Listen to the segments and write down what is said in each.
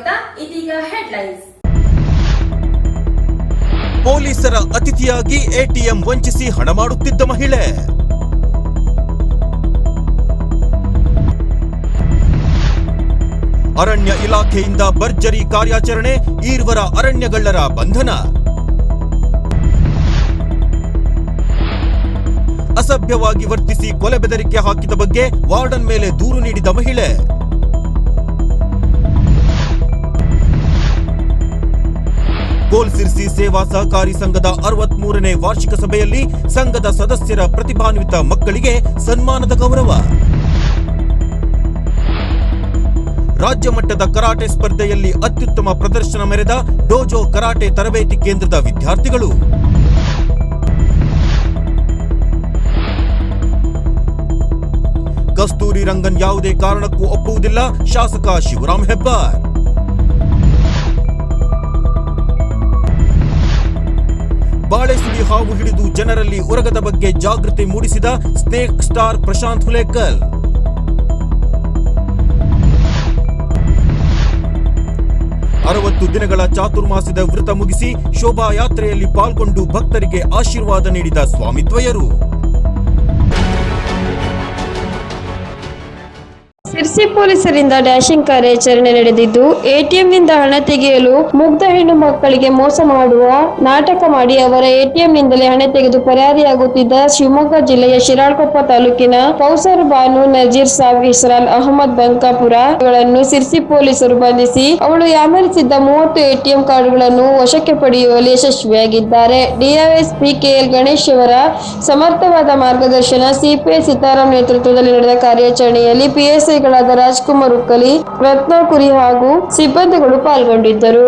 ಸ್ವಾಗತ ಇದೀಗ ಹೆಡ್ಲೈನ್ಸ್ ಪೊಲೀಸರ ಅತಿಥಿಯಾಗಿ ಎಟಿಎಂ ವಂಚಿಸಿ ಹಣ ಮಾಡುತ್ತಿದ್ದ ಮಹಿಳೆ. ಅರಣ್ಯ ಇಲಾಖೆಯಿಂದ ಭರ್ಜರಿ ಕಾರ್ಯಾಚರಣೆ ಈರ್ವರ ಅರಣ್ಯಗಳ್ಳರ ಬಂಧನ. ಅಸಭ್ಯವಾಗಿ ವರ್ತಿಸಿ ಕೊಲೆ ಬೆದರಿಕೆ ಹಾಕಿದ ಬಗ್ಗೆ ವಾರ್ಡನ್ ಮೇಲೆ ದೂರು ನೀಡಿದ ಮಹಿಳೆ. ಗೋಲ್ಸಿರ್ಸಿ ಸೇವಾ ಸಹಕಾರಿ ಸಂಘದ ಅರವತ್ಮೂರನೇ ವಾರ್ಷಿಕ ಸಭೆಯಲ್ಲಿ ಸಂಘದ ಸದಸ್ಯರ ಪ್ರತಿಭಾನ್ವಿತ ಮಕ್ಕಳಿಗೆ ಸನ್ಮಾನದ ಗೌರವ. ರಾಜ್ಯ ಮಟ್ಟದ ಕರಾಟೆ ಸ್ಪರ್ಧೆಯಲ್ಲಿ ಅತ್ಯುತ್ತಮ ಪ್ರದರ್ಶನ ಮೆರೆದ ಡೋಜೋ ಕರಾಟೆ ತರಬೇತಿ ಕೇಂದ್ರದ ವಿದ್ಯಾರ್ಥಿಗಳು. ಕಸ್ತೂರಿ ರಂಗನ್ ಯಾವುದೇ ಕಾರಣಕ್ಕೂ ಒಪ್ಪುವುದಿಲ್ಲ, ಶಾಸಕ ಶಿವರಾಮ್ ಹೆಬ್ಬಾರ್. ಬಾಳೆಸುಳಿ ಹಾವು ಹಿಡಿದು ಜನರಲ್ಲಿ ಉರಗದ ಬಗ್ಗೆ ಜಾಗೃತಿ ಮೂಡಿಸಿದ ಸ್ನೇಕ್ ಸ್ಟಾರ್ ಪ್ರಶಾಂತ್ ಹುಲೇಕಲ್ ಅರವತ್ತು ದಿನಗಳ ಚಾತುರ್ಮಾಸದ ವೃತ ಮುಗಿಸಿ ಶೋಭಾಯಾತ್ರೆಯಲ್ಲಿ ಪಾಲ್ಗೊಂಡು ಭಕ್ತರಿಗೆ ಆಶೀರ್ವಾದ ನೀಡಿದ ಸ್ವಾಮಿದ್ವಯರು ಸಿರ್ಸಿ ಪೊಲೀಸರಿಂದ ಡ್ಯಾಶಿಂಗ್ ಕಾರ್ಯಾಚರಣೆ ನಡೆದಿದ್ದು, ಎಟಿಎಂನಿಂದ ಹಣ ತೆಗೆಯಲು ಮುಗ್ಧ ಹೆಣ್ಣು ಮಕ್ಕಳಿಗೆ ಮೋಸ ಮಾಡುವ ನಾಟಕ ಮಾಡಿ ಅವರ ಎಟಿಎಂನಿಂದಲೇ ಹಣ ತೆಗೆದು ಪರಾರಿಯಾಗುತ್ತಿದ್ದ ಶಿವಮೊಗ್ಗ ಜಿಲ್ಲೆಯ ಶಿರಾಳ್ಕೊಪ್ಪ ತಾಲೂಕಿನ ಕೌಸರ್ ಬಾನು ನಜೀರ್ ಸಾಬ್ ಇಸ್ರಾಲ್ ಅಹಮದ್ ಬಂಕಾಪುರ ಗಳನ್ನು ಸಿರ್ಸಿ ಪೊಲೀಸರು ಬಂಧಿಸಿ, ಅವಳು ಯಾಮರಿಸಿದ್ದ ಮೂವತ್ತು ಎಟಿಎಂ ಕಾರ್ಡ್ಗಳನ್ನು ವಶಕ್ಕೆ ಪಡೆಯುವಲ್ಲಿ ಯಶಸ್ವಿಯಾಗಿದ್ದಾರೆ. ಡಿವೈಎಸ್ಪಿ ಕೆಎಲ್ ಗಣೇಶ್ ಅವರ ಸಮರ್ಥವಾದ ಮಾರ್ಗದರ್ಶನ, ಸಿಪಿಐ ಸೀತಾರಾಮ್ ನೇತೃತ್ವದಲ್ಲಿ ನಡೆದ ಕಾರ್ಯಾಚರಣೆಯಲ್ಲಿ ಪಿಎಸ್ಐಗಳಾದ ರಾಜ್ಕುಮಾರ್ ಉಕ್ಕಲಿ ರತ್ನಕುರಿ ಹಾಗೂ ಸಿಬ್ಬಂದಿಗಳು ಪಾಲ್ಗೊಂಡಿದ್ದರು.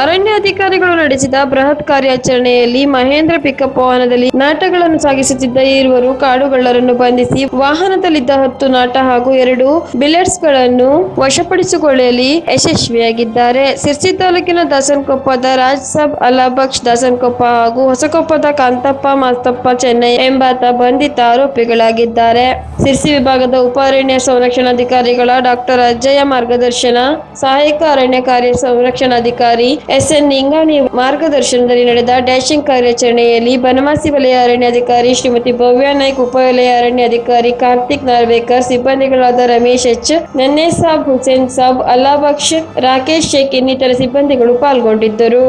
ಅರಣ್ಯಾಧಿಕಾರಿಗಳು ನಡೆಸಿದ ಬೃಹತ್ ಕಾರ್ಯಾಚರಣೆಯಲ್ಲಿ ಮಹೇಂದ್ರ ಪಿಕಪ್ ವಾಹನದಲ್ಲಿ ನಾಟಗಳನ್ನು ಸಾಗಿಸುತ್ತಿದ್ದ ಇರುವರು ಕಾಡುಗಳ್ಳರನ್ನು ಬಂಧಿಸಿ ವಾಹನದಲ್ಲಿದ್ದ ಹತ್ತು ನಾಟ ಹಾಗೂ ಎರಡು ಬಿಲೆಟ್ಸ್ಗಳನ್ನು ವಶಪಡಿಸಿಕೊಳ್ಳಲಿ ಯಶಸ್ವಿಯಾಗಿದ್ದಾರೆ. ಸಿರ್ಸಿ ತಾಲೂಕಿನ ದಾಸನಕೊಪ್ಪದ ರಾಜ್ ಸಾಬ್ ಅಲಾಬಕ್ಷ್ ದಾಸನಕೊಪ್ಪ ಹಾಗೂ ಹೊಸಕೊಪ್ಪದ ಕಾಂತಪ್ಪ ಮಾಸ್ತಪ್ಪ ಚೆನ್ನೈ ಎಂಬಾತ ಬಂಧಿತ ಆರೋಪಿಗಳಾಗಿದ್ದಾರೆ. ಸಿರ್ಸಿ ವಿಭಾಗದ ಉಪ ಅರಣ್ಯ ಸಂರಕ್ಷಣಾಧಿಕಾರಿಗಳ ಡಾಕ್ಟರ್ ಅಜ್ಜಯ್ಯ ಮಾರ್ಗದರ್ಶನ, ಸಹಾಯಕ ಅರಣ್ಯ ಕಾರ್ಯ ಸಂರಕ್ಷಣಾಧಿಕಾರಿ ಎಸ್ ಎನ್ ನಿಂಗಾಣಿ ಮಾರ್ಗದರ್ಶನದಲ್ಲಿ ನಡೆದ ಡ್ಯಾಶಿಂಗ್ ಕಾರ್ಯಾಚರಣೆಯಲ್ಲಿ ಬನವಾಸಿ ವಲಯ ಅರಣ್ಯಾಧಿಕಾರಿ ಶ್ರೀಮತಿ ಭವ್ಯ ನಾಯ್ಕ್ ಉಪವಲಯ ಅರಣ್ಯಾಧಿಕಾರಿ ಕಾರ್ತಿಕ್ ನಾರ್ವೇಕರ್, ಸಿಬ್ಬಂದಿಗಳಾದ ರಮೇಶ್ ಎಚ್, ನನ್ನೆ ಸಾಬ್ ಹುಸೇನ್ ಸಾಬ್ ಅಲ್ಲಾಬಕ್ಷ್ ರಾಕೇಶ್ ಶೇಖ್ ಇನ್ನಿತರ ಸಿಬ್ಬಂದಿಗಳು ಪಾಲ್ಗೊಂಡಿದ್ದರು.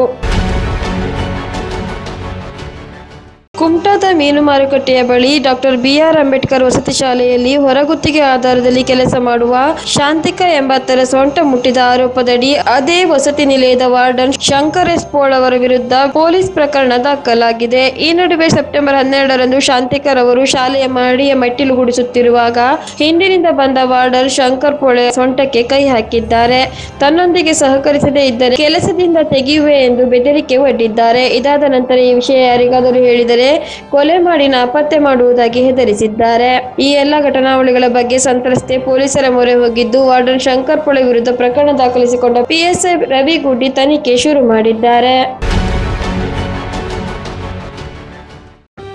ಕುಮಟಾದ ಮೀನು ಮಾರುಕಟ್ಟೆಯ ಬಳಿ ಡಾಕ್ಟರ್ ಬಿಆರ್ ಅಂಬೇಡ್ಕರ್ ವಸತಿ ಶಾಲೆಯಲ್ಲಿ ಹೊರಗುತ್ತಿಗೆ ಆಧಾರದಲ್ಲಿ ಕೆಲಸ ಮಾಡುವ ಶಾಂತಿಕ ಎಂಬತ್ತರ ಸೊಂಟ ಮುಟ್ಟಿದ ಆರೋಪದಡಿ ಅದೇ ವಸತಿ ನಿಲಯದ ವಾರ್ಡನ್ ಶಂಕರ್ ಎಸ್ ಪೋಳ್ ಅವರ ವಿರುದ್ಧ ಪೊಲೀಸ್ ಪ್ರಕರಣ ದಾಖಲಾಗಿದೆ. ಈ ನಡುವೆ ಸೆಪ್ಟೆಂಬರ್ ಹನ್ನೆರಡರಂದು ಶಾಂತಿಕರ್ ಅವರು ಶಾಲೆಯ ಮಹಡಿಯ ಮೆಟ್ಟಿಲು ಗುಡಿಸುತ್ತಿರುವಾಗ ಹಿಂದಿನಿಂದ ಬಂದ ವಾರ್ಡನ್ ಶಂಕರ್ ಪೋಳೆ ಸೊಂಟಕ್ಕೆ ಕೈ ಹಾಕಿದ್ದಾರೆ. ತನ್ನೊಂದಿಗೆ ಸಹಕರಿಸದೇ ಇದ್ದರೆ ಕೆಲಸದಿಂದ ತೆಗೆಯುವೆ ಎಂದು ಬೆದರಿಕೆ ಒಡ್ಡಿದ್ದಾರೆ ಇದಾದ ನಂತರ ಈ ವಿಷಯ ಯಾರಿಗಾದರೂ ಹೇಳಿದರೆ ಕೊಲೆ ಮಾಡಿ ನಾಪತ್ತೆ ಮಾಡುವುದಾಗಿ ಹೆದರಿಸಿದ್ದಾರೆ. ಈ ಎಲ್ಲ ಘಟನಾವಳಿಗಳ ಬಗ್ಗೆ ಸಂತ್ರಸ್ತೆ ಪೊಲೀಸರ ಮೊರೆ ಹೋಗಿದ್ದು, ವಾರ್ಡನ್ ಶಂಕರ್ ಪೊಳೆ ವಿರುದ್ಧ ಪ್ರಕರಣ ದಾಖಲಿಸಿಕೊಂಡ ಪಿಎಸ್ಐ ರವಿ ಗುಡ್ಡಿ ತನಿಖೆ ಶುರು ಮಾಡಿದ್ದಾರೆ.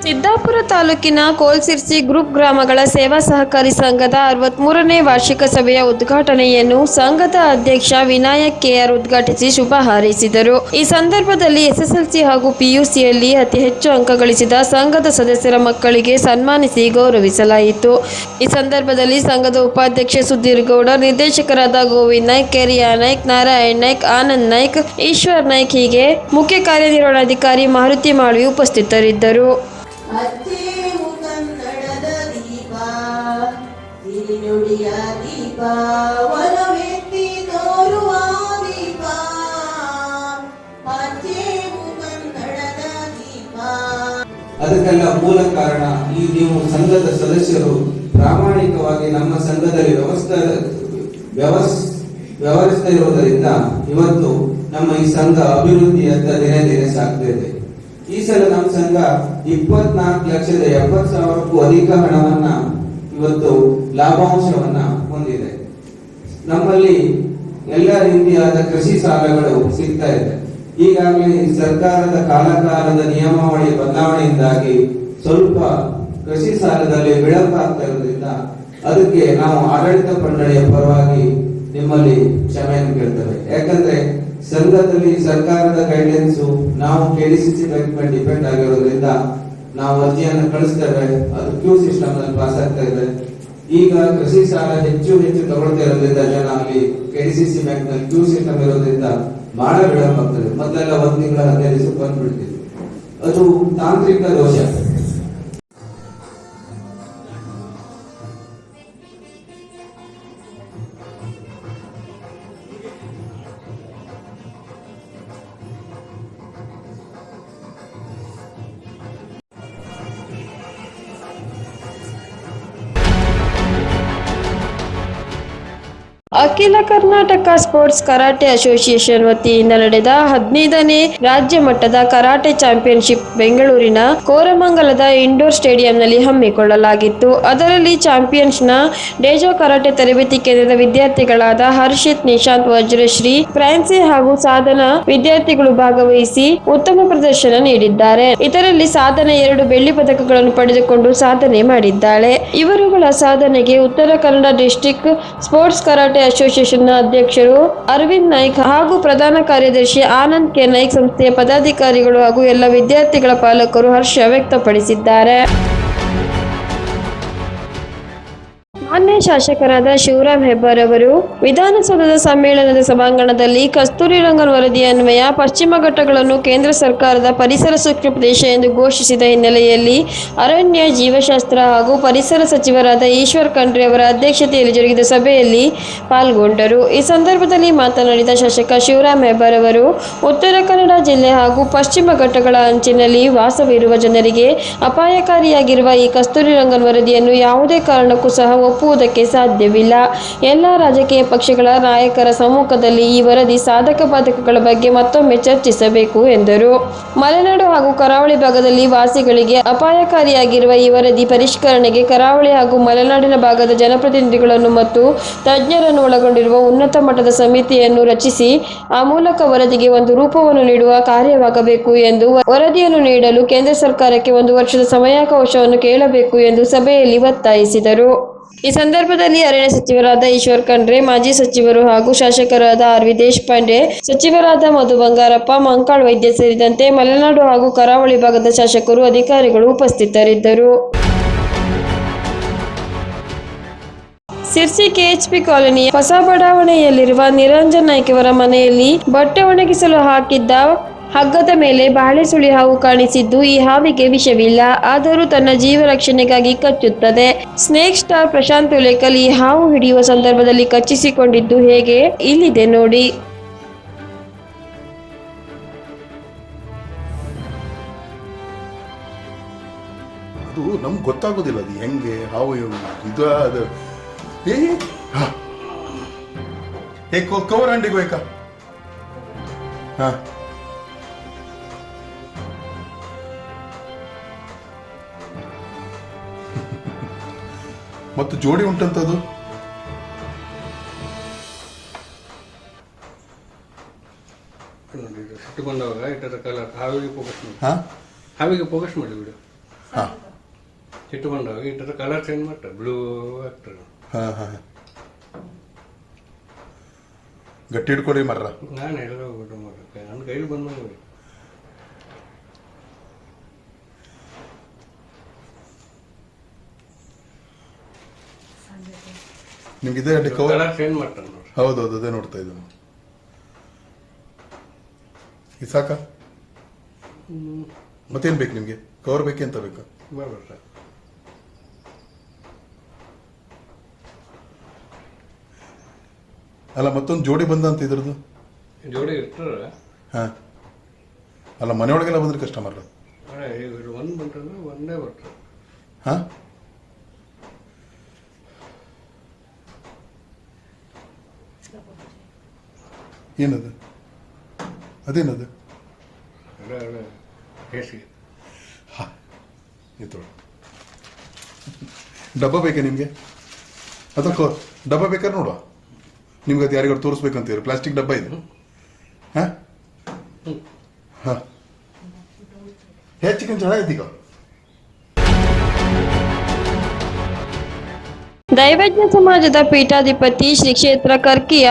ಸಿದ್ದಾಪುರ ತಾಲೂಕಿನ ಕೋಲ್ಸಿರ್ಸಿ ಗ್ರೂಪ್ ಗ್ರಾಮಗಳ ಸೇವಾ ಸಹಕಾರಿ ಸಂಘದ ಅರವತ್ಮೂರನೇ ವಾರ್ಷಿಕ ಸಭೆಯ ಉದ್ಘಾಟನೆಯನ್ನು ಸಂಘದ ಅಧ್ಯಕ್ಷ ವಿನಾಯಕ್ ಕೆಆರ್ ಉದ್ಘಾಟಿಸಿ ಶುಭ ಹಾರೈಸಿದರು. ಈ ಸಂದರ್ಭದಲ್ಲಿ ಎಸ್ಎಸ್ಎಲ್ಸಿ ಹಾಗೂ ಪಿಯುಸಿಯಲ್ಲಿ ಅತಿ ಹೆಚ್ಚು ಅಂಕ ಗಳಿಸಿದ ಸಂಘದ ಸದಸ್ಯರ ಮಕ್ಕಳಿಗೆ ಸನ್ಮಾನಿಸಿ ಗೌರವಿಸಲಾಯಿತು. ಈ ಸಂದರ್ಭದಲ್ಲಿ ಸಂಘದ ಉಪಾಧ್ಯಕ್ಷ ಸುಧೀರ್ ಗೌಡ, ನಿರ್ದೇಶಕರಾದ ಗೋವಿಂದ್ ನಾಯ್ಕ್, ಕೆರಿಯಾ ನಾಯ್ಕ್, ನಾರಾಯಣ್ ನಾಯ್ಕ್, ಆನಂದ್ ನಾಯ್ಕ್, ಈಶ್ವರ್ ನಾಯ್ಕ್ ಹೀಗೆ ಮುಖ್ಯ ಕಾರ್ಯನಿರ್ವಹಣಾಧಿಕಾರಿ ಮಾರುತಿ ಮಾಳ್ವಿ ಉಪಸ್ಥಿತರಿದ್ದರು. ಕನ್ನಡದ ದೀಪ, ಸಿರಿನುಡಿಯ ದೀಪ ತೋರುವ ದೀಪ. ದೀಪ. ಅದಕ್ಕೆಲ್ಲ ಮೂಲ ಕಾರಣ ಈ ನೀವು ಸಂಘದ ಸದಸ್ಯರು ಪ್ರಾಮಾಣಿಕವಾಗಿ ನಮ್ಮ ಸಂಘದಲ್ಲಿ ವ್ಯವಸ್ಥೆ, ವ್ಯವಸ್, ವ್ಯವಹರಿಸ್ತಾ ಇರೋದರಿಂದ ಇವತ್ತು ನಮ್ಮ ಈ ಸಂಘ ಅಭಿವೃದ್ಧಿಯತ್ತ ದಿನೇ ದಿನೇ ಸಾಗ್ತಾ ಇದೆ. ಈ ಸಲ ನಮ್ಮ ಸಂಘ ಇಪ್ಪತ್ನಾಲ್ಕು ಲಕ್ಷದ ಎಪ್ಪತ್ತು ಸಾವಿರಕ್ಕೂ ಅಧಿಕ ಹಣವನ್ನ ಇವತ್ತು ಲಾಭಾಂಶವನ್ನ ಹೊಂದಿದೆ. ನಮ್ಮಲ್ಲಿ ಎಲ್ಲ ರೀತಿಯಾದ ಕೃಷಿ ಸಾಲಗಳು ಸಿಗ್ತಾ ಇದೆ. ಈಗಾಗಲೇ ಸರ್ಕಾರದ ಕಾಲಕಾಲದ ನಿಯಮಾವಳಿ ಬದಲಾವಣೆಯಿಂದಾಗಿ ಸ್ವಲ್ಪ ಕೃಷಿ ಸಾಲದಲ್ಲಿ ವಿಳಂಬ ಆಗ್ತಾ ಇರೋದ್ರಿಂದ ಅದಕ್ಕೆ ನಾವು ಆಡಳಿತ ಮಂಡಳಿಯ ಪರವಾಗಿ ನಿಮ್ಮಲ್ಲಿ ಕ್ಷಮೆಯನ್ನು ಕೇಳ್ತೇವೆ. ಯಾಕಂದ್ರೆ ಸಂಘದಲ್ಲಿ ಸರ್ಕಾರದ ಗೈಡ್ಲೈನ್ಸ್ ನಾವು ಕೆಡಿಸಿಸಿ ಬ್ಯಾಂಕ್ ಮೇಲೆ ಡಿಪೆಂಡ್ ಆಗಿರೋದ್ರಿಂದ ನಾವು ಅರ್ಜಿಯನ್ನು ಕಳಿಸ್ತೇವೆ, ಅದು ಕ್ಯೂ ಸಿಸ್ಟಮ್ನಲ್ಲಿ ಪಾಸ್ ಆಗ್ತಾ ಇದೆ. ಈಗ ಕೃಷಿ ಸಾಲ ಹೆಚ್ಚು ಹೆಚ್ಚು ತಗೊಳ್ತಾ ಇರೋದ್ರಿಂದ ಜನ ಅಲ್ಲಿ ಕೆಡಿಸಿಸಿ ಬ್ಯಾಂಕ್ನಲ್ಲಿ ಕ್ಯೂ ಸಿಸ್ಟಮ್ ಇರೋದ್ರಿಂದ ಬಹಳ ವಿಳಂಬ ಆಗ್ತದೆ. ಮೊದಲೆಲ್ಲ ಒಂದು ತಿಂಗಳ ಹದಿನೈದು ದಿವಸ ಬಂದ್ಬಿಡ್ತೀವಿ. ಅದು ತಾಂತ್ರಿಕ ದೋಷ. ಅಖಿಲ ಕರ್ನಾಟಕ ಸ್ಪೋರ್ಟ್ಸ್ ಕರಾಟೆ ಅಸೋಸಿಯೇಷನ್ ವತಿಯಿಂದ ನಡೆದ ಹದಿನೈದನೇ ರಾಜ್ಯ ಮಟ್ಟದ ಕರಾಟೆ ಚಾಂಪಿಯನ್ಶಿಪ್ ಬೆಂಗಳೂರಿನ ಕೋರಮಂಗಲದ ಇಂಡೋರ್ ಸ್ಟೇಡಿಯಂನಲ್ಲಿ ಹಮ್ಮಿಕೊಳ್ಳಲಾಗಿತ್ತು. ಅದರಲ್ಲಿ ಚಾಂಪಿಯನ್ಸ್ನ ಡೇಜೋ ಕರಾಟೆ ತರಬೇತಿ ಕೇಂದ್ರದ ವಿದ್ಯಾರ್ಥಿಗಳಾದ ಹರ್ಷಿತ್, ನಿಶಾಂತ್, ವಜ್ರಶ್ರೀ, ಫ್ರಾನ್ಸಿ ಹಾಗೂ ಸಾಧನ ವಿದ್ಯಾರ್ಥಿಗಳು ಭಾಗವಹಿಸಿ ಉತ್ತಮ ಪ್ರದರ್ಶನ ನೀಡಿದ್ದಾರೆ. ಇದರಲ್ಲಿ ಸಾಧನ ಎರಡು ಬೆಳ್ಳಿ ಪದಕಗಳನ್ನು ಪಡೆದುಕೊಂಡು ಸಾಧನೆ ಮಾಡಿದ್ದಾಳೆ. ಇವರುಗಳ ಸಾಧನೆಗೆ Uttara Kannada district sports karate ಅಸೋಸಿಯೇಷನ್ನ ಅಧ್ಯಕ್ಷರು ಅರವಿಂದ್ ನಾಯ್ಕ್ ಹಾಗೂ ಪ್ರಧಾನ ಕಾರ್ಯದರ್ಶಿ ಆನಂದ್ ಕೆ ನಾಯ್ಕ್ ಸಂಸ್ಥೆಯ ಪದಾಧಿಕಾರಿಗಳು ಹಾಗೂ ಎಲ್ಲ ವಿದ್ಯಾರ್ಥಿಗಳ ಪಾಲಕರು ಹರ್ಷ ವ್ಯಕ್ತಪಡಿಸಿದ್ದಾರೆ. ಮಾನ್ಯ ಶಾಸಕರಾದ ಶಿವರಾಮ್ ಹೆಬ್ಬಾರ್ ಅವರು, ವಿಧಾನಸೌಧದ ಸಮ್ಮೇಳನದ ಸಭಾಂಗಣದಲ್ಲಿ ಕಸ್ತೂರಿ ರಂಗನ್ ವರದಿ ಅನ್ವಯ, ಪಶ್ಚಿಮ ಘಟ್ಟಗಳನ್ನು ಕೇಂದ್ರ ಸರ್ಕಾರದ ಪರಿಸರ ಸೂಕ್ಷ್ಮ ಪ್ರದೇಶ ಎಂದು ಘೋಷಿಸಿದ ಹಿನ್ನೆಲೆಯಲ್ಲಿ ಅರಣ್ಯ, ಜೀವಶಾಸ್ತ್ರ ಹಾಗೂ ಪರಿಸರ ಸಚಿವರಾದ ಈಶ್ವರ್ ಖಂಡ್ರೆ ಅವರ ಅಧ್ಯಕ್ಷತೆಯಲ್ಲಿ ಜರುಗಿದ ಸಭೆಯಲ್ಲಿ ಪಾಲ್ಗೊಂಡರು. ಈ ಸಂದರ್ಭದಲ್ಲಿ ಮಾತನಾಡಿದ ಶಾಸಕ ಶಿವರಾಮ್ ಹೆಬ್ಬಾರ್ ಅವರು, ಉತ್ತರ ಕನ್ನಡ ಜಿಲ್ಲೆ ಹಾಗೂ ಪಶ್ಚಿಮ ಘಟ್ಟಗಳ ಅಂಚಿನಲ್ಲಿ ವಾಸವಿರುವ ಜನರಿಗೆ ಅಪಾಯಕಾರಿಯಾಗಿರುವ ಈ ಕಸ್ತೂರಿ ರಂಗನ್ ವರದಿಯನ್ನು ಯಾವುದೇ ಕಾರಣಕ್ಕೂ ಸಹ ಒಪ್ಪುವುದಕ್ಕೆ ಸಾಧ್ಯವಿಲ್ಲ. ಎಲ್ಲ ರಾಜಕೀಯ ಪಕ್ಷಗಳ ನಾಯಕರ ಸಮ್ಮುಖದಲ್ಲಿ ಈ ವರದಿ ಸಾಧಕ ಬಾಧಕಗಳ ಬಗ್ಗೆ ಮತ್ತೊಮ್ಮೆ ಚರ್ಚಿಸಬೇಕು ಎಂದರು. ಮಲೆನಾಡು ಹಾಗೂ ಕರಾವಳಿ ಭಾಗದಲ್ಲಿ ವಾಸಿಗಳಿಗೆ ಅಪಾಯಕಾರಿಯಾಗಿರುವ ಈ ವರದಿ ಪರಿಷ್ಕರಣೆಗೆ ಕರಾವಳಿ ಹಾಗೂ ಮಲೆನಾಡಿನ ಭಾಗದ ಜನಪ್ರತಿನಿಧಿಗಳನ್ನು ಮತ್ತು ತಜ್ಞರನ್ನು ಒಳಗೊಂಡಿರುವ ಉನ್ನತ ಮಟ್ಟದ ಸಮಿತಿಯನ್ನು ರಚಿಸಿ ಆ ಮೂಲಕ ವರದಿಗೆ ಒಂದು ರೂಪವನ್ನು ನೀಡುವ ಕಾರ್ಯವಾಗಬೇಕು ಎಂದು ವರದಿಯನ್ನು ನೀಡಲು ಕೇಂದ್ರ ಸರ್ಕಾರಕ್ಕೆ ಒಂದು ವರ್ಷದ ಸಮಯಾವಕಾಶವನ್ನು ಕೇಳಬೇಕು ಎಂದು ಸಭೆಯಲ್ಲಿ ಒತ್ತಾಯಿಸಿದರು. ಈ ಸಂದರ್ಭದಲ್ಲಿ ಅರಣ್ಯ ಸಚಿವರಾದ ಈಶ್ವರ್ ಖಂಡ್ರೆ, ಮಾಜಿ ಸಚಿವರು ಹಾಗೂ ಶಾಸಕರಾದ ಆರ್ ವಿ ದೇಶಪಾಂಡೆ, ಸಚಿವರಾದ ಮಧು ಬಂಗಾರಪ್ಪ, ಮಂಕಾಳ್ ವೈದ್ಯ ಸೇರಿದಂತೆ ಮಲೆನಾಡು ಹಾಗೂ ಕರಾವಳಿ ಭಾಗದ ಶಾಸಕರು, ಅಧಿಕಾರಿಗಳು ಉಪಸ್ಥಿತರಿದ್ದರು. ಸಿರ್ಸಿ ಕೆಎಚ್ಪಿ ಕಾಲೋನಿಯ ಹೊಸ ಬಡಾವಣೆಯಲ್ಲಿರುವ ನಿರಂಜನ್ ನಾಯ್ಕವರ ಮನೆಯಲ್ಲಿ ಬಟ್ಟೆ ಒಣಗಿಸಲು ಹಾಕಿದ್ದ ಹಗ್ಗದ ಮೇಲೆ ಬಾಳೆ ಸುಳಿ ಹಾವು ಕಾಣಿಸಿದ್ದು ಈ ಹಾವಿಗೆ ವಿಷವಿಲ್ಲ, ಆದರೂ ತನ್ನ ಜೀವ ರಕ್ಷಣೆಗಾಗಿ ಕಚ್ಚುತ್ತದೆ. ಸ್ನೇಕ್ ಸ್ಟಾರ್ ಪ್ರಶಾಂತ್ ಉಲೇಕಲ್ ಈ ಹಾವು ಹಿಡಿಯುವ ಸಂದರ್ಭದಲ್ಲಿ ಕಚ್ಚಿಸಿಕೊಂಡಿದ್ದು ಹೇಗೆ? ಇಲ್ಲಿದೆ ನೋಡಿ. ನಮ್ಗೆ ಗೊತ್ತಾಗೋದಿಲ್ಲ, ಅದು ಹೆಂಗೆ, ಹಾವು ಇದು ಅದು. ಕವರ್ ಅಂಡಿಗೆ ಬೇಕಾ ಮತ್ತು ಜೋಡಿ ಉಂಟಂತದು? ಸಿಟ್ಟು ಬಂದಾಗ ಇಟ್ಟರ ಕಲರ್ ಹಾವಿಗೆ ಫೋಕಸ್ ಮಾಡಿ. ಹಾ? ಹಾವಿಗೆ ಫೋಕಸ್ ಮಾಡಿ ಬಿಡು. ಹಾ. ಸಿಟ್ಟು ಇಟ್ಟರ ಕಲರ್ ಚೇಂಜ್ ಮಾಡ್ತಾರೆ. ಬ್ಲೂ ಆಗ್ತದೆ. ಹಾ ಹಾ ಗಟ್ಟಿ ಹಿಡ್ಕೊಳ್ಳಿ ಮರ್ರ. ನಾನು ಎಲ್ಲ ಹೋಗ್ಬಿಟ್ಟು ನನ್ನ ಕೈಲಿ ಬಂದು ನೋಡಿ ನಿಮ್ಗೆ ಇದೇ ಅಡ್ಡಿ ಕವರ್ ಚೇಂಜ್ ಮಾಡ್ತಾರೆ ಹೌದು ಹೌದೌದು ಅದೇ ನೋಡ್ತಾ ಇದ್ದೀನಿ. ಇದು ಸಾಕ? ಮತ್ತೇನು ಬೇಕು ನಿಮಗೆ? ಕವರ್ ಬೇಕೆ ಅಂತ ಬೇಕಾ? ಅಲ್ಲ ಮತ್ತೊಂದು ಜೋಡಿ ಬಂದಂತ ಇದ್ರದ್ದು? ಜೋಡಿ ಇರ್ತಾರ ಹಾಂ. ಅಲ್ಲ ಮನೆಯೊಳಗೆಲ್ಲ ಬಂದ್ರೆ ಕಸ್ಟಮರ್ ಒಂದು ಬಂತಂದ್ರೆ ಒಂದೇ ಬರ್ತಾರೆ ಹಾ? ಏನದು? ಅದೇನದು? ಕೇಸಿಗೆ ಇದು ಡಬ್ಬ ಬೇಕಾ ನಿಮಗೆ? ಅಥವಾ ಡಬ್ಬ ಬೇಕಾದ್ರೆ ನೋಡುವ. ನಿಮ್ಗೆ ಅದು ಯಾರಿಗಾರು ತೋರಿಸ್ಬೇಕಂತೀರಿ ಪ್ಲಾಸ್ಟಿಕ್ ಡಬ್ಬ ಇದೆ. ಹಾಂ? ಹಾಂ. ಹೆಚ್ಚಿಗೆ ಜನ ಐತೀಗ ದೈವಜ್ಞ ಸಮಾಜದ ಪೀಠಾಧಿಪತಿ ಶ್ರೀ ಕ್ಷೇತ್ರ ಕರ್ಕಿಯ,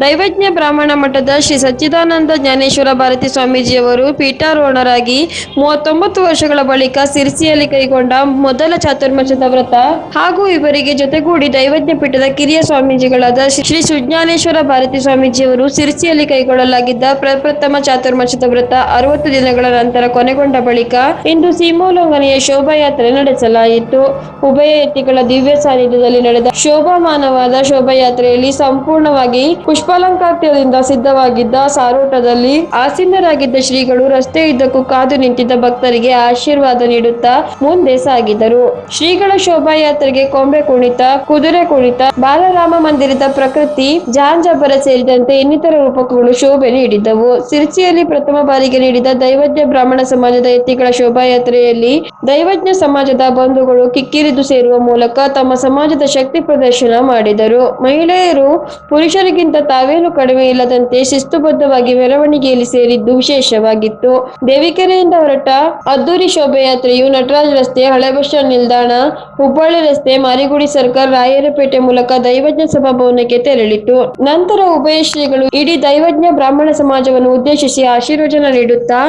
ದೈವಜ್ಞ ಬ್ರಾಹ್ಮಣ ಮಠದ ಶ್ರೀ ಸಚ್ಚಿದಾನಂದ ಜ್ಞಾನೇಶ್ವರ ಭಾರತಿ ಸ್ವಾಮೀಜಿಯವರು ಪೀಠಾರೋಹಣರಾಗಿ ಮೂವತ್ತೊಂಬತ್ತು ವರ್ಷಗಳ ಬಳಿಕ ಸಿರ್ಸಿಯಲ್ಲಿ ಕೈಗೊಂಡ ಮೊದಲ ಚಾತುರ್ಮಾಸದ ವ್ರತ ಹಾಗೂ ಇವರಿಗೆ ಜೊತೆಗೂಡಿ ದೈವಜ್ಞ ಪೀಠದ ಕಿರಿಯ ಸ್ವಾಮೀಜಿಗಳಾದ ಶ್ರೀ ಸುಜ್ಞಾನೇಶ್ವರ ಭಾರತಿ ಸ್ವಾಮೀಜಿಯವರು ಸಿರ್ಸಿಯಲ್ಲಿ ಕೈಗೊಳ್ಳಲಾಗಿದ್ದ ಪ್ರಪ್ರಥಮ ಚಾತುರ್ಮಾಸದ ವ್ರತ ಅರವತ್ತು ದಿನಗಳ ನಂತರ ಕೊನೆಗೊಂಡ ಬಳಿಕ ಇಂದು ಸೀಮೋಲ್ಲಂಘನೆಯ ಶೋಭಾಯಾತ್ರೆ ನಡೆಸಲಾಯಿತು. ಉಭಯ ಯತಿಗಳ ದಿವ್ಯ ಸಾನ್ನಿಧ್ಯದಲ್ಲಿ ನಡೆದ ಶೋಭಾಮಾನವಾದ ಶೋಭಾಯಾತ್ರೆಯಲ್ಲಿ ಸಂಪೂರ್ಣವಾಗಿ ಪುಷ್ಪಾಲಂಕಾರದಿಂದ ಸಿದ್ಧವಾಗಿದ್ದ ಸಾರೋಟದಲ್ಲಿ ಆಸೀನರಾಗಿದ್ದ ಶ್ರೀಗಳು ರಸ್ತೆಯುದ್ದಕ್ಕೂ ಕಾದು ನಿಂತಿದ್ದ ಭಕ್ತರಿಗೆ ಆಶೀರ್ವಾದ ನೀಡುತ್ತಾ ಮುಂದೆ ಸಾಗಿದರು. ಶ್ರೀಗಳ ಶೋಭಾಯಾತ್ರೆಗೆ ಕೊಂಬೆ ಕುಣಿತ, ಕುದುರೆ ಕುಣಿತ, ಬಾಲರಾಮ ಮಂದಿರದ ಪ್ರಕೃತಿ ಜಾಂಜಬ್ಬರ ಸೇರಿದಂತೆ ಇನ್ನಿತರ ರೂಪಕಗಳು ಶೋಭೆ ನೀಡಿದ್ದವು. ಸಿರ್ಚಿಯಲ್ಲಿ ಪ್ರಥಮ ಬಾರಿಗೆ ನೀಡಿದ ದೈವಜ್ಞ ಬ್ರಾಹ್ಮಣ ಸಮಾಜದ ಯತಿಗಳ ಶೋಭಾಯಾತ್ರೆಯಲ್ಲಿ ದೈವಜ್ಞ ಸಮಾಜದ ಬಂಧುಗಳು ಕಿಕ್ಕಿರಿದು ಸೇರುವ ಮೂಲಕ ತಮ್ಮ ಸಮಾಜದ ಶಕ್ತಿ ಪ್ರದರ್ಶನ ಮಾಡಿದರು. ಮಹಿಳೆಯರು ಪುರುಷರಿಗಿಂತ ತಾವೇನು ಕಡಿಮೆ ಇಲ್ಲದಂತೆ ಶಿಸ್ತುಬದ್ಧವಾಗಿ ಮೆರವಣಿಗೆಯಲ್ಲಿ ಸೇರಿದ್ದು ವಿಶೇಷವಾಗಿತ್ತು. ದೇವಿಕೆರೆಯಿಂದ ಹೊರಟ ಅದ್ದೂರಿ ಶೋಭಾಯಾತ್ರೆಯು ನಟರಾಜ್ ರಸ್ತೆ, ಹಳೆ ಬಸ್ ನಿಲ್ದಾಣ, ಹುಬ್ಬಳ್ಳಿ ರಸ್ತೆ, ಮಾರಿಗುಡಿ ಸರ್ಕಲ್, ರಾಯರಪೇಟೆ ಮೂಲಕ ದೈವಜ್ಞ ಸಭಾಭವನಕ್ಕೆ ತೆರಳಿತು. ನಂತರ ಉಭಯ ಶ್ರೀಗಳು ಇಡೀ ದೈವಜ್ಞ ಬ್ರಾಹ್ಮಣ ಸಮಾಜವನ್ನು ಉದ್ದೇಶಿಸಿ ಆಶೀರ್ವಚನ ನೀಡುತ್ತಾ,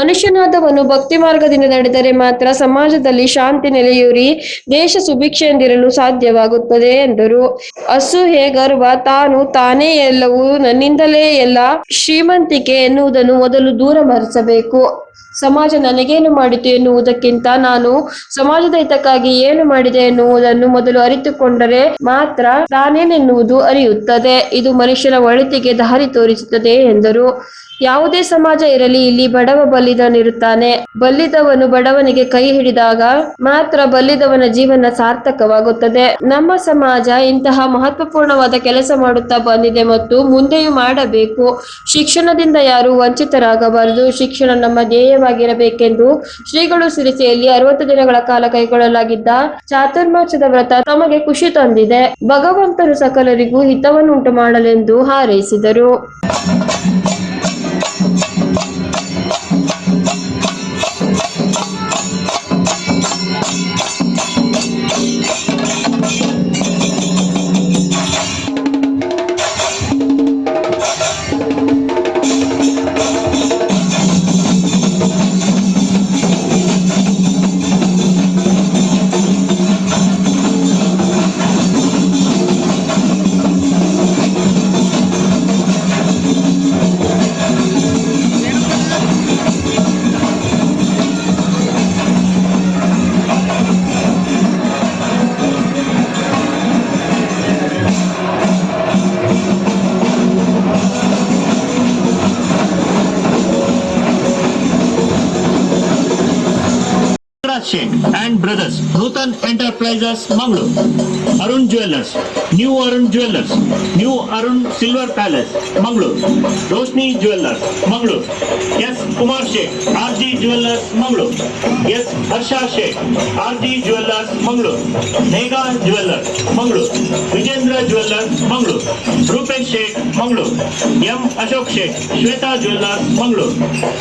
ಮನುಷ್ಯನಾದವನು ಭಕ್ತಿ ಮಾರ್ಗದಿಂದ ನಡೆದರೆ ಮಾತ್ರ ಸಮಾಜದಲ್ಲಿ ಶಾಂತಿ ನೆಲೆಯೂರಿ, ದೇಶ ಸುಭಿಕ್ಷೆಯಿಂದಿರಲು ಸಾಧ್ಯವಾಗುತ್ತದೆ. ಎಂದರು. ಅಸೂಹೆ ಗರ್ವ, ತಾನು ತಾನೇ ಎಲ್ಲವೂ, ನನ್ನಿಂದಲೇ ಎಲ್ಲ ಶ್ರೀಮಂತಿಕೆ ಎನ್ನುವುದನ್ನು ಮೊದಲು ದೂರ ಮರೆಸಬೇಕು ಸಮಾಜ ನನಗೇನು ಮಾಡಿತು ಎನ್ನುವುದಕ್ಕಿಂತ ನಾನು ಸಮಾಜದ ಹಿತಕ್ಕಾಗಿ ಏನು ಮಾಡಿದೆ ಎನ್ನುವುದನ್ನು ಮೊದಲು ಅರಿತುಕೊಂಡರೆ ಮಾತ್ರ ತಾನೇನೆನ್ನುವುದು ಅರಿಯುತ್ತದೆ. ಇದು ಮನುಷ್ಯನ ಒಳಿತಿಗೆ ದಾರಿ ತೋರಿಸುತ್ತದೆ ಎಂದರು. ಯಾವುದೇ ಸಮಾಜ ಇರಲಿ, ಇಲ್ಲಿ ಬಡವ ಬಲ್ಲಿದನಿರುತ್ತಾನೆ ಬಲ್ಲಿದವನು ಬಡವನಿಗೆ ಕೈ ಹಿಡಿದಾಗ ಮಾತ್ರ ಬಲ್ಲಿದವನ ಜೀವನ ಸಾರ್ಥಕವಾಗುತ್ತದೆ. ನಮ್ಮ ಸಮಾಜ ಇಂತಹ ಮಹತ್ವಪೂರ್ಣವಾದ ಕೆಲಸ ಮಾಡುತ್ತಾ ಬಂದಿದೆ ಮತ್ತು ಮುಂದೆಯೂ ಮಾಡಬೇಕು. ಶಿಕ್ಷಣದಿಂದ ಯಾರು ವಂಚಿತರಾಗಬಾರದು. ಶಿಕ್ಷಣ ನಮ್ಮ ಧ್ಯೇಯವಾಗಿರಬೇಕೆಂದು ಶ್ರೀಗಳು ಸಿರಿಸೆಯಲ್ಲಿ ಅರವತ್ತು ದಿನಗಳ ಕಾಲ ಕೈಗೊಳ್ಳಲಾಗಿದ್ದ ಚಾತುರ್ಮಾಸದ ವ್ರತ ತಮಗೆ ಖುಷಿ ತಂದಿದೆ. ಭಗವಂತನು ಸಕಲರಿಗೂ ಹಿತವನ್ನುಂಟು ಮಾಡಲೆಂದು ಹಾರೈಸಿದರು. Nutan Enterprises, Mangalore. Arun Jewelers, New Arun Jewelers, New Arun Silver Palace, Mangalore. Roshni Jewelers, Mangalore. S. Kumar Sheikh, RG Jewelers, Mangalore. S. Harsha Sheikh, RG Jewelers, Mangalore. Nega Jewelers, Mangalore. Vijendra Jewelers, Mangalore. Rupesh Sheikh, Mangalore. M. Ashok Sheikh, Shweta Jewelers, Mangalore.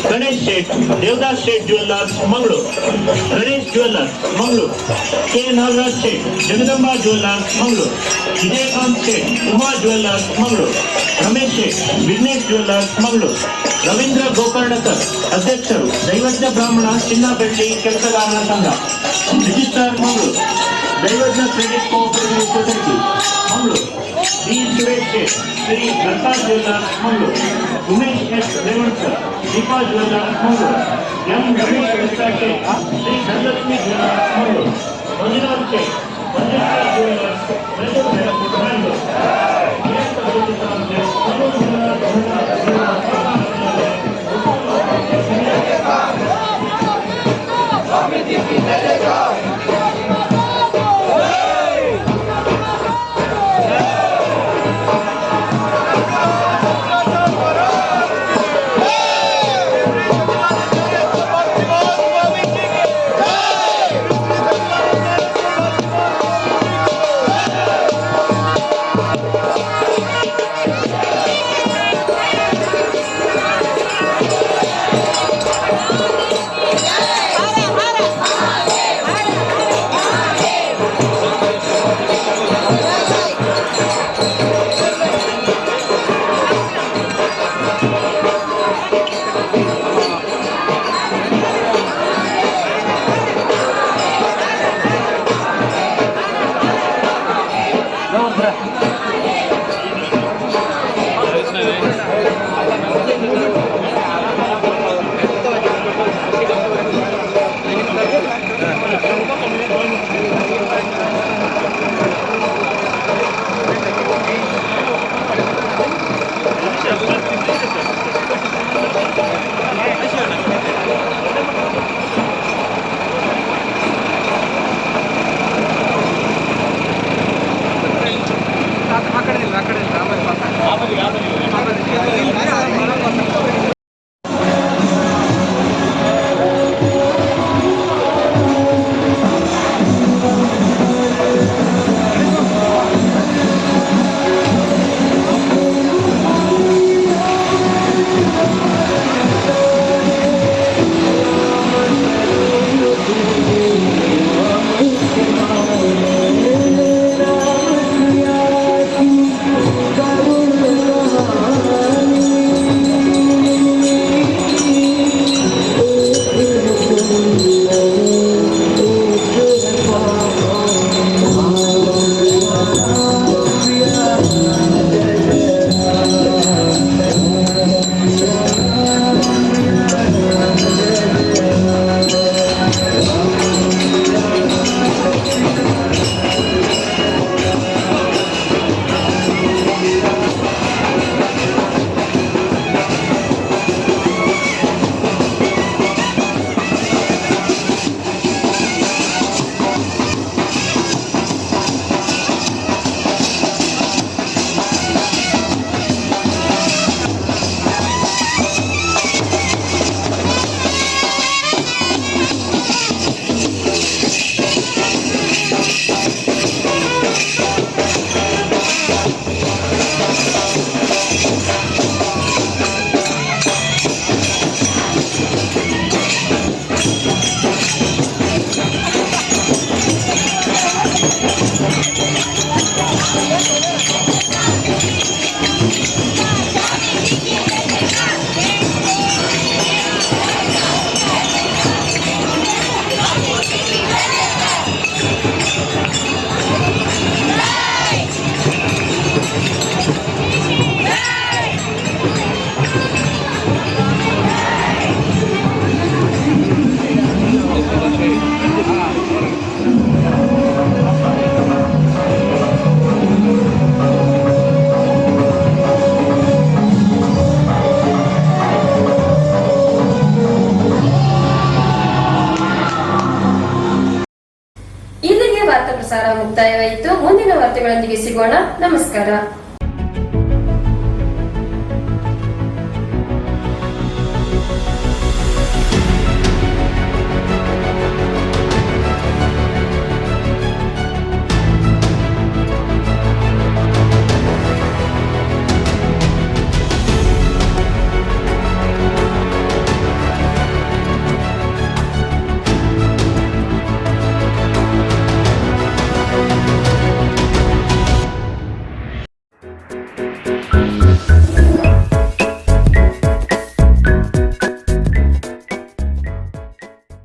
Ganesh Sheikh, Devdas Sheikh Jewelers, Mangalore. Ganesh jewellers Mangaluru K Nagaraj Sheikh Jagadamba jewellers Mangaluru Vijayakanth Sheikh Uma jewellers Mangaluru Ramesh Sheikh Vignesh jewellers Mangaluru Ravindra Gokarnakar ಅಧ್ಯಕ್ಷರು ದೈವಜ್ಞ ಬ್ರಾಹ್ಮಣ ಚಿನ್ನ ಬೆಳ್ಳಿ ಕೆಲಸಗಾರರ Sangha registrar Mangaluru Daivajna credit cooperative society Mangaluru B Suresh Sheikh Shri Lata jewellers Mangaluru Umesh S Revankar Deepa jewellers Mangaluru M Ramesh Mishra Sheikh Shri Dhanalakshmi jewellers Mangaluru Manjunath Sheikh ಮುಕ್ತಾಯವಾಯಿತು ಸಿಗೋಣ. ನಮಸ್ಕಾರ.